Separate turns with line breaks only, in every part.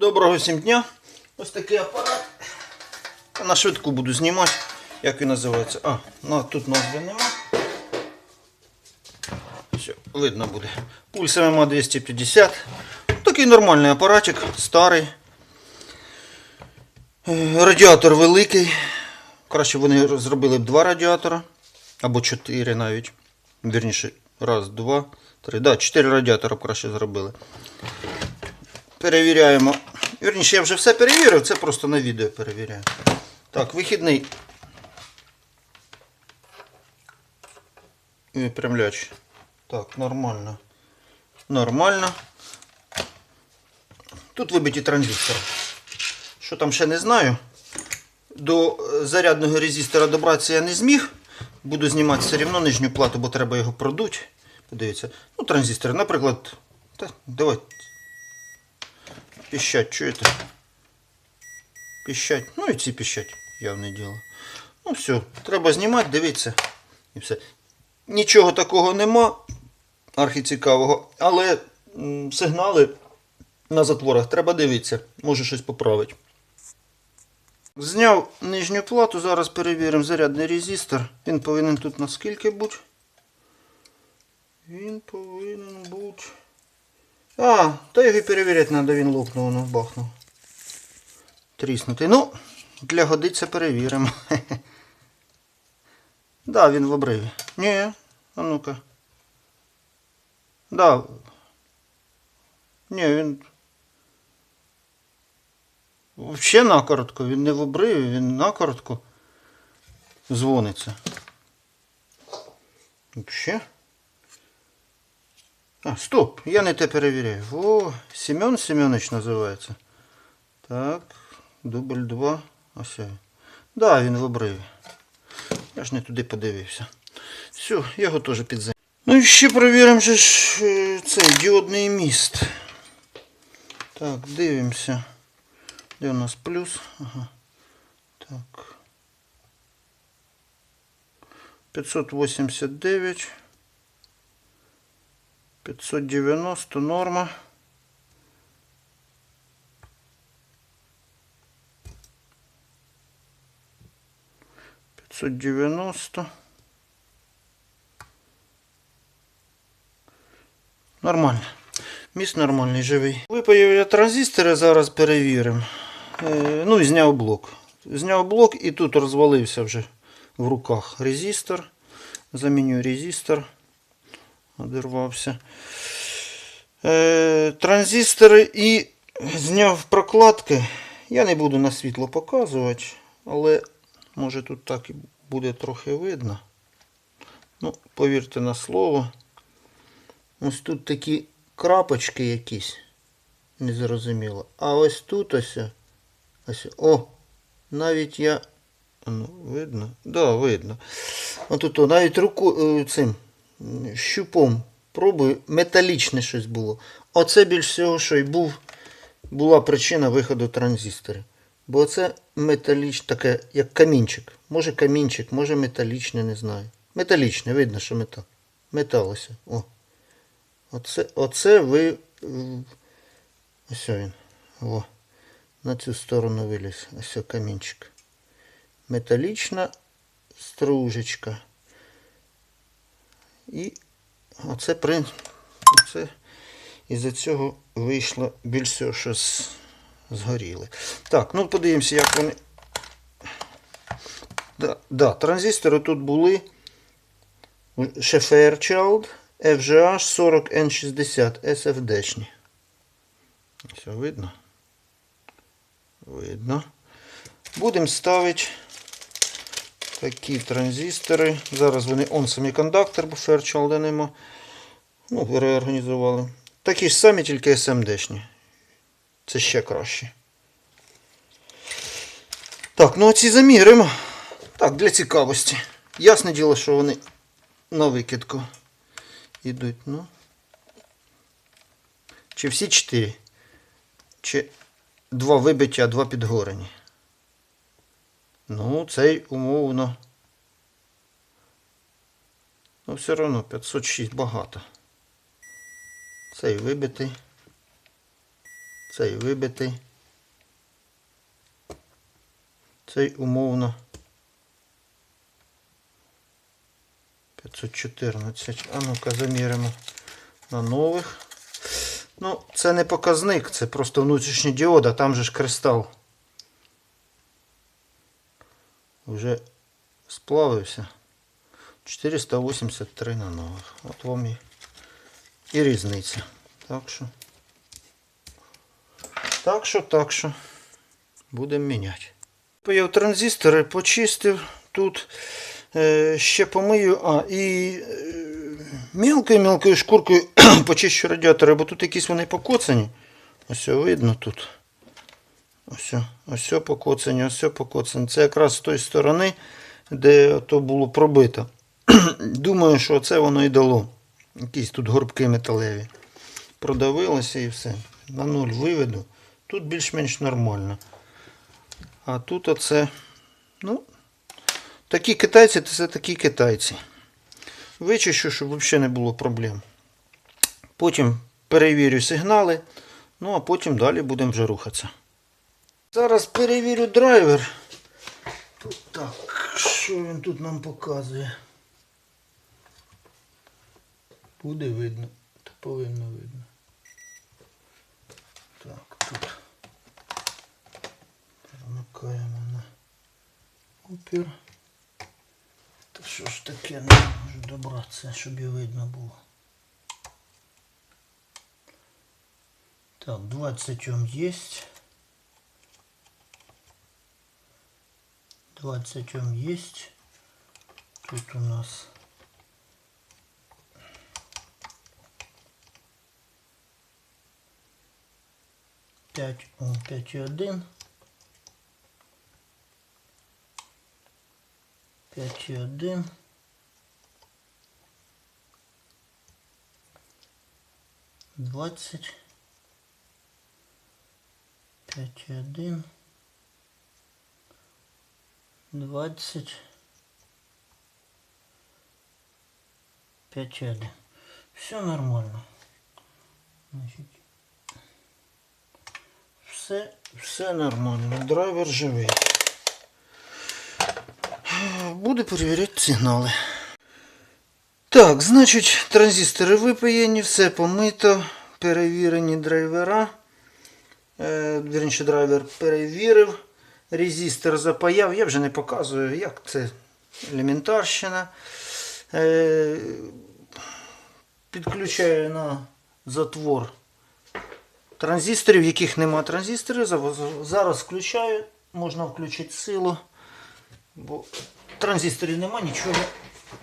Доброго всім дня. Ось такий апарат. На швидку буду знімати. Як він називається? А, ну, тут назви нема. Все, видно буде. Пульс ММА 250. Такий нормальний апаратик, старий. Е, Радіатор великий. Краще вони зробили б два радіатора. Або чотири навіть. Вірніше, раз, два, три. Да, чотири радіатора краще зробили. Перевіряємо. Вірніше, я вже все перевірив, це просто на відео перевіряю. Так, вихідний. Випрямляч. Так, нормально. Нормально. Тут вибиті транзистори. Що там ще не знаю. До е, зарядного резистора добратися я не зміг. Буду знімати все одно нижню плату, бо треба його продуть. Подивіться. Ну, транзистори, наприклад. Та, давайте. Піщать, чуєте? Піщать. Ну і ці піщать, явне діло. Ну все, треба знімати, дивитися. І все. Нічого такого нема, архіцікавого, але сигнали на затворах треба дивитися. Може щось поправити. Зняв нижню плату, зараз перевіримо зарядний резистор. Він повинен тут наскільки бути? Він повинен бути. А, та його і перевіряти треба, він лопнув, воно бахнув. Тріснутий. Ну, для годиться перевіримо. Да, він в обриві. Ні, а ну-ка. Да. Ні, він. Взагалі накоротко, він не в обриві, він накоротко дзвониться. Взагалі. А, стоп, я не те перевіряю. О, Семен Семенович називається. Так, дубль 2. Ось. Да, він в обриві. Я ж не туди подивився. Все, його теж підзем. Ну і ще перевіримо ж е, цей діодний міст. Так, дивимося. Де у нас плюс? Ага. Так. 589. 590 норма. Пятьсот девяносто. Нормально. Міст нормальний, живий. Випаяв я транзистори, зараз перевіримо. Е, ну і зняв блок. Зняв блок і тут розвалився вже в руках резистор. Заміню резистор одірвався. Е, транзистори і зняв прокладки. Я не буду на світло показувати, але може тут так і буде трохи видно. Ну, повірте на слово. Ось тут такі крапочки якісь. Незрозуміло. А ось тут ось. ось о! Навіть я. Ну, видно? Да, видно. Отут о, навіть руку цим щупом пробую, металічне щось було. Оце більш всього, що й був, була причина виходу транзисторів. Бо це металічне, таке, як камінчик. Може камінчик, може металічне, не знаю. Металічне, видно, що метал. Метал ось. О. Оце, оце ви. Ось він. О. На цю сторону виліз. Ось камінчик. Металічна стружечка. І оце при... Оце із-за цього вийшло більш всього, що згоріли. Так, ну подивимося, як вони. Да, да, транзистори тут були ще Fairchild FGH 40N60 SFD-шні. Все видно? Видно. Будемо ставити такі транзистори. Зараз вони он семікондуктор, бо Fairchild нема. Ну, реорганізували. Такі ж самі, тільки SMD-шні. Це ще краще. Так, ну оці заміримо. Так, для цікавості. Ясне діло, що вони на викидку йдуть. Ну. Чи всі чотири? Чи два вибиті, а два підгорені? Ну, цей умовно. Ну, все одно 506 багато. Цей вибитий. Цей вибитий. Цей умовно 514. А ну-ка заміримо на нових. Ну, це не показник, це просто внутрішній діод, а там же ж кристал. Вже сплавився. 483 на. От вам і, і різниця. Так що. Так що, так що. Будемо міняти. Поїв транзистори, почистив тут. Е, ще помию. А, і е, мілкою-мілкою шкуркою почищу радіатори, бо тут якісь вони покоцані. Ось видно тут. Ось, ось покоцані, ось покоцані. Це якраз з тої сторони, де то було пробито. Думаю, що це воно і дало. Якісь тут горбки металеві. Продавилося і все. На нуль виведу. Тут більш-менш нормально. А тут оце. Ну, такі китайці, це такі китайці. Вичищу, щоб взагалі не було проблем. Потім перевірю сигнали. Ну, а потім далі будемо вже рухатися. Зараз перевірю драйвер. Тут так, що він тут нам показує? Буде видно. Та повинно видно. Так, тут. Перемикаємо на опір. Та що ж таке, не можу добратися, щоб і видно було. Так, 20 Ом есть. 20 Ом есть. Тут у нас пять Ом, пять и один. Пять и один. Двадцать. Пять и один. Двадцать. Пять и один. Все нормально. Значить, все, все нормально. Драйвер живий. Буду перевіряти сигнали. Так, значить, транзистори випаяні, все помито, перевірені драйвера. Е, вірніше, драйвер перевірив. Резистор запаяв. Я вже не показую, як це елементарщина. Е, підключаю на затвор транзисторів, яких нема транзисторів. Зараз- включаю, можна включити силу. Бо транзисторів нема, нічого,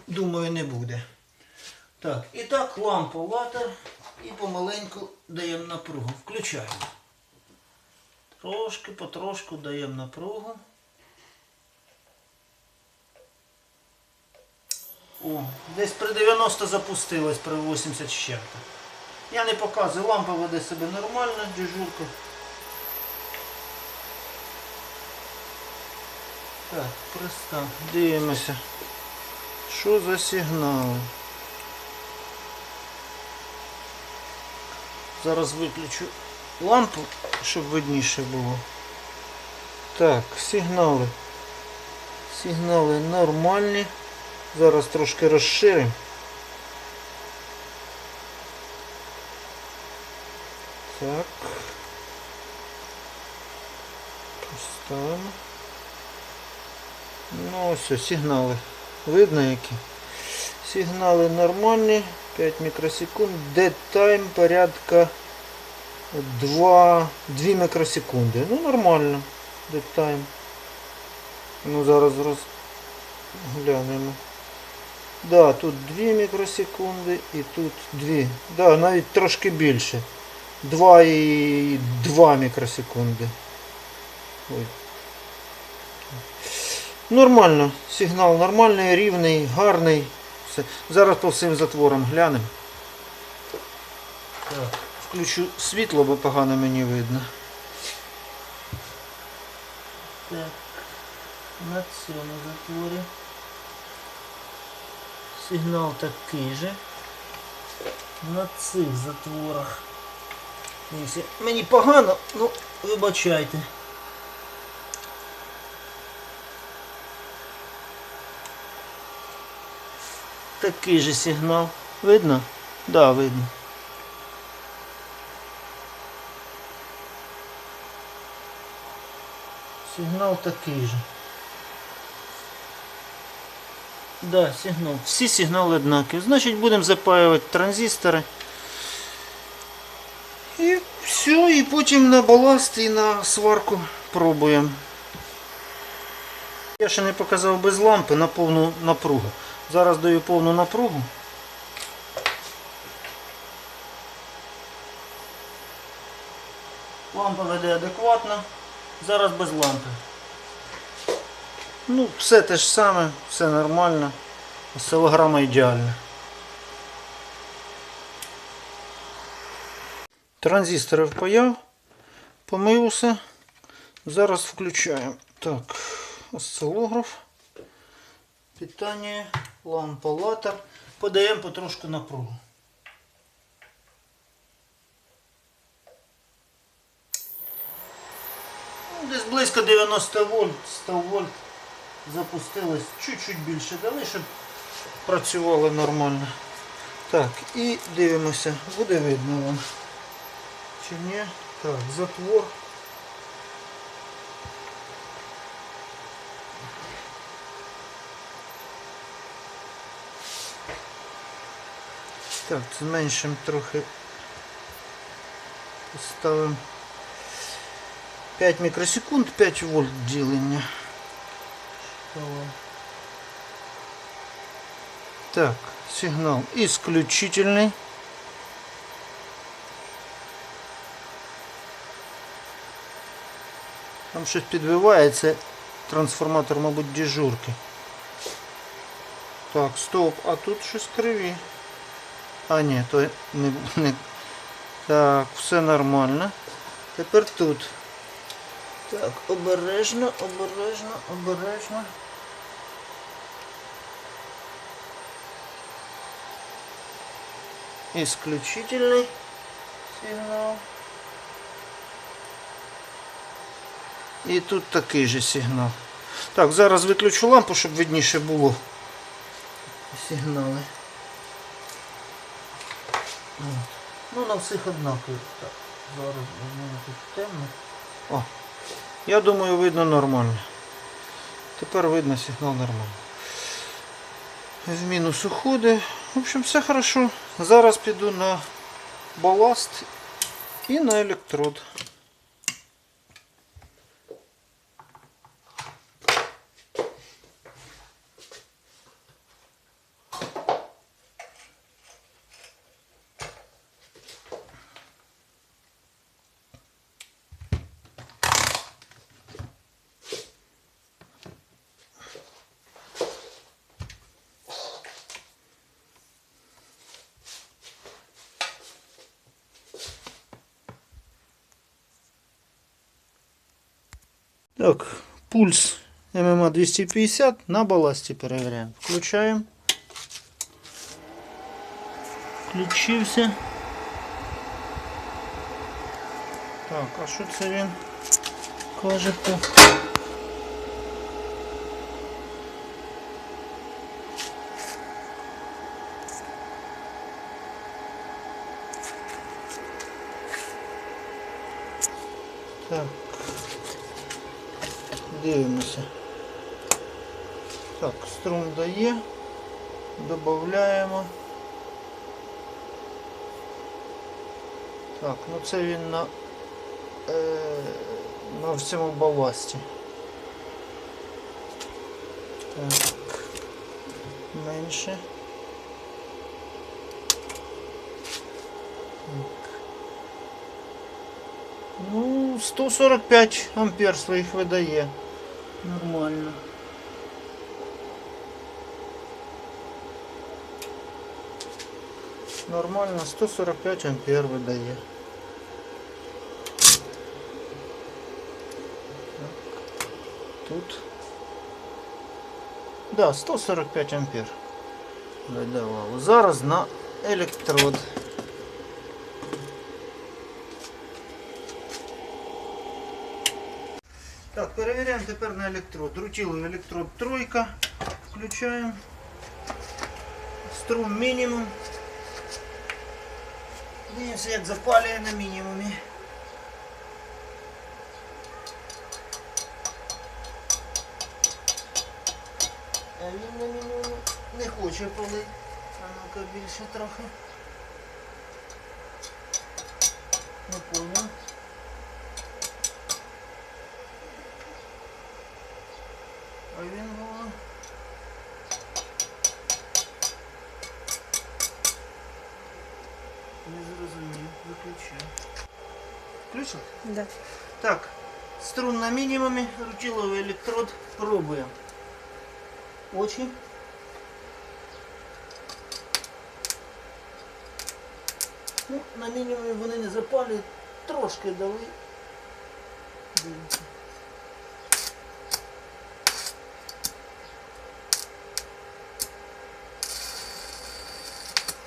думаю, не буде. Так, і так, лампа ватер і помаленьку даємо напругу. Включаємо. Трошки, потрошку даємо напругу. О, десь при 90 запустилось, при 80 з чим-то. Я не показую, лампа веде себе нормально, дежурка. Так, пристав. Дивимося. Що за сигнали? Зараз виключу лампу, щоб видніше було. Так, сигнали. Сигнали нормальні. Зараз трошки розширимо. Так. Поставимо. Ну ось, сигнали. Видно які? Сигнали нормальні. 5 мікросекунд. Time порядка 2, 2 мікросекунди. Ну нормально. Time. Ну зараз роз... глянемо. Да, тут 2 мікросекунди і тут 2. Да, навіть трошки більше. 2 і 2 мікросекунди. Ой. Нормально. Сигнал нормальний, рівний, гарний. Все. Зараз по всім затворам глянемо. Так, включу світло, бо погано мені видно. Так, на цьому затворі. Сигнал такий же. На цих затворах Мені погано, ну вибачайте. Такий же сигнал. Видно? Да, видно. Сигнал такий же. Да, сигнал. Всі сигнали однакові. Значить будемо запаювати транзистори. І все, і потім на баласт і на сварку пробуємо. Я ще не показав без лампи на повну напругу. Зараз даю повну напругу. Лампа веде адекватно. Зараз без лампи. Ну, все те ж саме, все нормально. Осцилограма ідеальна. Транзистори впаяв, помив усе. Зараз включаємо. Так, осцилограф. Питання, лампа, латер. Подаємо потрошку напругу. Десь близько 90 вольт, 100 вольт запустилось. Чуть-чуть більше дали, щоб працювало нормально. Так, і дивимося, буде видно вам. Чи ні? Так, затвор. Так, зменшимо трохи. Ставимо 5 мікросекунд, 5 вольт ділення. Так, сигнал исключительный. Там щось підбивається. Трансформатор, мабуть, дежурки. Так, стоп, а тут щось криві. А ні, то не, не. Так, все нормально. Тепер тут. Так, обережно, обережно, обережно. Исключительный сигнал. І тут такий же сигнал. Так, зараз виключу лампу, щоб видніше було сигнали. Ну, на всіх однаково. Так, зараз у мене тут темно. О, я думаю, видно нормально. Тепер видно сигнал нормально. В мінус уходи. В общем, все хорошо. Зараз піду на баласт і на електрод. Так, пульс ММА 250 на баласті перевіряємо. Включаємо. Включився. Так, а що це він каже по... Так. Дивимося. Так, струм дає. Додаємо. Так, ну це він на, е, на всьому баласті. Так. Менше. Так. Ну, 145 ампер своїх видає. Нормально. Нормально, 145 ампер видає. Тут. Да, 145 ампер видавало. Зараз на електрод. Так, перевіряємо тепер на електрод. Рутіловий електрод тройка. Включаємо. Струм мінімум. Дивимося, як запалює на мінімумі. А він на мінімумі не хоче палити. А ну-ка більше трохи. Не понял. А він було. Не зрозумів. Виключив. Включив?
Да.
Так, струн на мінімумі, рутиловий електрод пробуємо. Очі. Ну, на мінімумі вони не запалюють, трошки дали. Дивіться.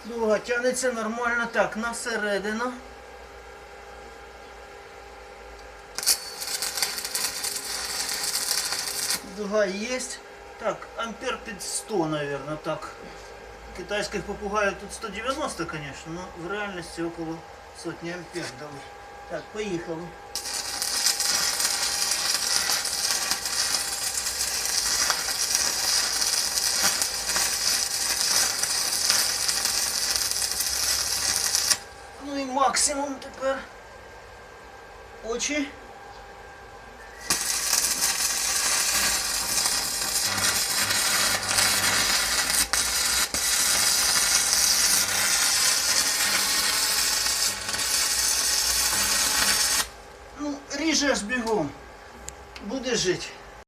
Дуга тягнеться нормально. Так, на середину. Дуга есть. Так, ампер під 100, наверное, так. Китайских попугаев тут 190, конечно, но в реальности около сотни ампер дали. Так, поїхали. Ну і максимум тепер. Очі.